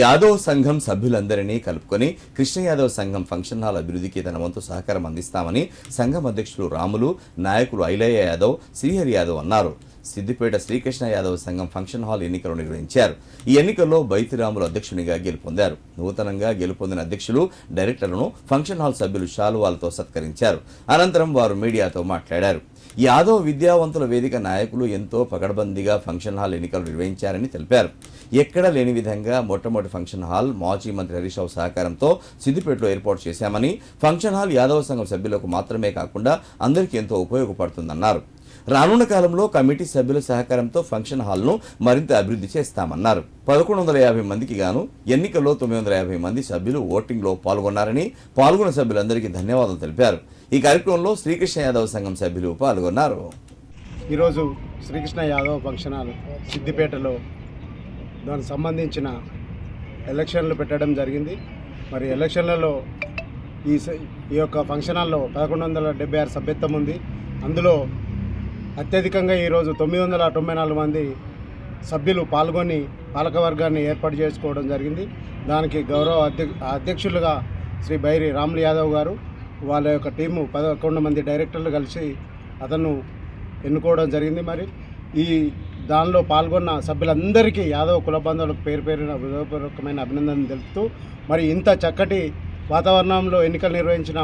యాదవ్ సంఘం సభ్యులందరినీ కలుపుకొని కృష్ణ యాదవ్ సంఘం ఫంక్షన్ హాల్ అభివృద్ధికి తన వంతు సహకారం అందిస్తామని సంఘం అధ్యక్షులు రాములు నాయకులు ఐలయ్య యాదవ్ శ్రీహరి యాదవ్ అన్నారు. సిద్దిపేట శ్రీకృష్ణ యాదవ్ సంఘం ఫంక్షన్ హాల్ ఎన్నికలు నిర్వహించారు. ఈ ఎన్నికల్లో బైతిరాములు అధ్యక్షునిగా గెలుపొందారు నూతనంగా గెలుపొందిన అధ్యక్షులు డైరెక్టర్లను ఫంక్షన్ హాల్ సభ్యులు శాలువాలతో సత్కరించారు. అనంతరం వారు మీడియాతో మాట్లాడారు. యాదవ్ విద్యావంతుల వేదిక నాయకులు ఎంతో పకడ్బందీగా ఫంక్షన్ హాల్ ఎన్నికలు నిర్వహించారని తెలిపారు. ఎక్కడా లేని విధంగా మొట్టమొదటి ఫంక్షన్ హాల్ మాజీ మంత్రి హరీష్ రావు సహకారంతో సిద్దిపేటలో ఏర్పాటు చేశామని ఫంక్షన్ హాల్ యాదవ సంఘం సభ్యులకు మాత్రమే కాకుండా అందరికీ ఎంతో ఉపయోగపడుతుందన్నారు. రానున్న కాలంలో కమిటీ సభ్యుల సహకారంతో ఫంక్షన్ హాల్ను మరింత అభివృద్ధి చేస్తామన్నారు. పదకొండు వందల యాభై మందికి గాను ఎన్నికల్లో తొమ్మిది వందల యాభై మంది సభ్యులు ఓటింగ్లో పాల్గొన్నారని పాల్గొన్న సభ్యులందరికీ ధన్యవాదాలు తెలిపారు. ఈ కార్యక్రమంలో శ్రీకృష్ణ యాదవ్ సంఘం సభ్యులు పాల్గొన్నారు. ఈరోజు శ్రీకృష్ణ యాదవ్ ఫంక్షన్ హాల్ సిద్దిపేటలో దానికి సంబంధించిన ఎలక్షన్లు పెట్టడం జరిగింది. మరి ఎలక్షన్లలో ఈ స- ఈ యొక్క ఫంక్షన్ హాల్లో పదకొండు వందల డెబ్బై ఆరు సభ్యత్వం ఉంది. అందులో అత్యధికంగా ఈరోజు తొమ్మిది వందల తొంభై నాలుగు మంది సభ్యులు పాల్గొని పాలకవర్గాన్ని ఏర్పాటు చేసుకోవడం జరిగింది. దానికి గౌరవ అధ్య అధ్యక్షులుగా శ్రీ బైరి రాములు యాదవ్ గారు వాళ్ళ యొక్క టీము పదకొండు మంది డైరెక్టర్లు కలిసి అతను ఎన్నుకోవడం జరిగింది మరి. ఈ దానిలో పాల్గొన్న సభ్యులందరికీ యాదవ్ కుల బంధువులకు పేరు పేరిన హృదయపూర్వకమైన అభినందనలు తెలుపుతూ మరి ఇంత చక్కటి వాతావరణంలో ఎన్నికలు నిర్వహించిన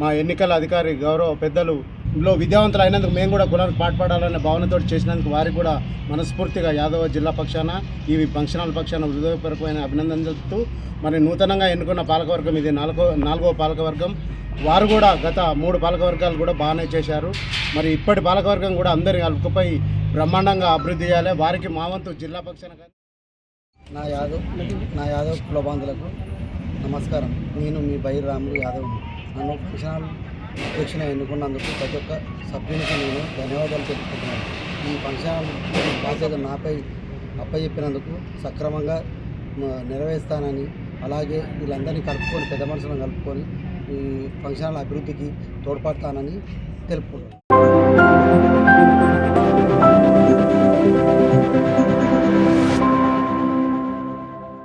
మా ఎన్నికల అధికారి గౌరవ పెద్దలు లో విద్యావంతులు అయినందుకు మేము కూడా కులానికి పాటుపడాలనే భావనతో చేసినందుకు వారికి కూడా మనస్ఫూర్తిగా యాదవ జిల్లా పక్షాన ఈ ఫంక్షనల్ పక్షాన హృదయపూర్వకమైన అభినందనలు చెప్తూ మరి నూతనంగా ఎన్నుకున్న పాలకవర్గం ఇది నాలుగో నాలుగో పాలకవర్గం. వారు కూడా గత మూడు పాలకవర్గాలు కూడా బాగానే చేశారు. మరి ఇప్పటి పాలకవర్గం కూడా అందరి కలుపుకుపోయి బ్రహ్మాండంగా అభివృద్ధి చేయాలి. వారికి మా వంతు జిల్లా పక్షాన నా యాదవ్ నా యాదవ్ కులబాంధులకు నమస్కారం. నేను మీ బైర్ రాములు యాదవ్. నన్ను ఫంక్షన్ అధ్యక్షుని ఎన్నుకున్నందుకు ప్రతి ఒక్క సభ్యునికి నేను ధన్యవాదాలు తెలుపుతున్నాను ఈ ఫంక్షన్ బాధ్యత నాపై అప్పచెప్పినందుకు సక్రమంగా నెరవేరుస్తానని అలాగే వీళ్ళందరినీ కలుపుకొని పెద్ద మనుషులను కలుపుకొని ఈ ఫంక్షన్ అభివృద్ధికి తోడ్పడతానని తెలుపుకుంటున్నాను.